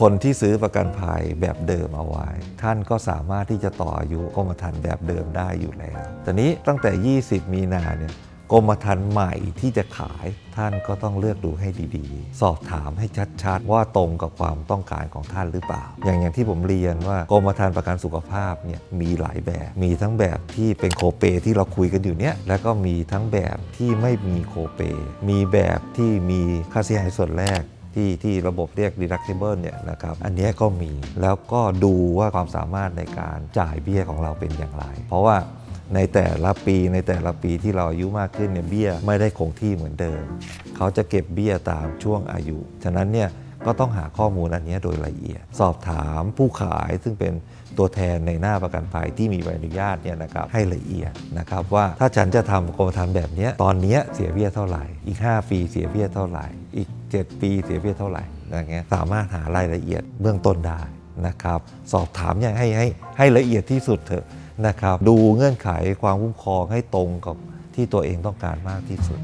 คนที่ซื้อประกันภัยแบบเดิมเอาไว้ ท่านก็สามารถที่จะต่ออายุกรมธรรม์แบบเดิมได้อยู่แล้วแต่นี้ตั้งแต่ 20 มีนาเนี่ยกรมธรรม์ใหม่ที่จะขายท่านก็ต้องเลือกดูให้ดีๆ สอบถามให้ชัดๆ ว่าตรงกับความต้องการของท่านหรือเปล่า อย่างอย่างที่ผมเรียนว่ากรมธรรม์ประกันสุขภาพเนี่ยมีหลายแบบ มีทั้งแบบที่เป็นโคเปที่เราคุยกันอยู่เนี่ยแล้วก็มีทั้งแบบที่ไม่มีโคเปมีแบบที่มีค่าเสียหายส่วนแรก ที่ที่ระบบเรียก deductible เนี่ยนะครับอันนี้ก็มีแล้วก็ดูว่าความสามารถในการจ่ายเบี้ยของเราเป็นอย่างไร เพราะว่าในแต่ละปีในแต่ละปีที่เราอายุมากขึ้นเนี่ยเบี้ยไม่ได้คงที่เหมือนเดิม เขาจะเก็บเบี้ยตามช่วงอายุ ฉะนั้นเนี่ยก็ต้องหาข้อมูลอันนี้โดยละเอียด สอบถามผู้ขายซึ่งเป็นตัวแทนในหน้าประกันภัยที่มีใบอนุญาตเนี่ยนะครับให้ละเอียดนะครับว่าถ้าฉันจะทำกรมธรรม์แบบนี้ตอนเนี้ยเสียเบี้ยเท่าไหร่ อีก 5 ปีเสียเบี้ยเท่าไหร่อีก 7 ปีเสียเบี้ยเท่าไหร่อย่างเงี้ยสามารถหารายละเอียดเบื้องต้นได้นะครับ สอบถามอย่างให้ให้ให้ละเอียดที่สุดเถอะนะครับ ดูเงื่อนไขความคุ้มครองให้ตรงกับที่ตัวเองต้องการมากที่สุด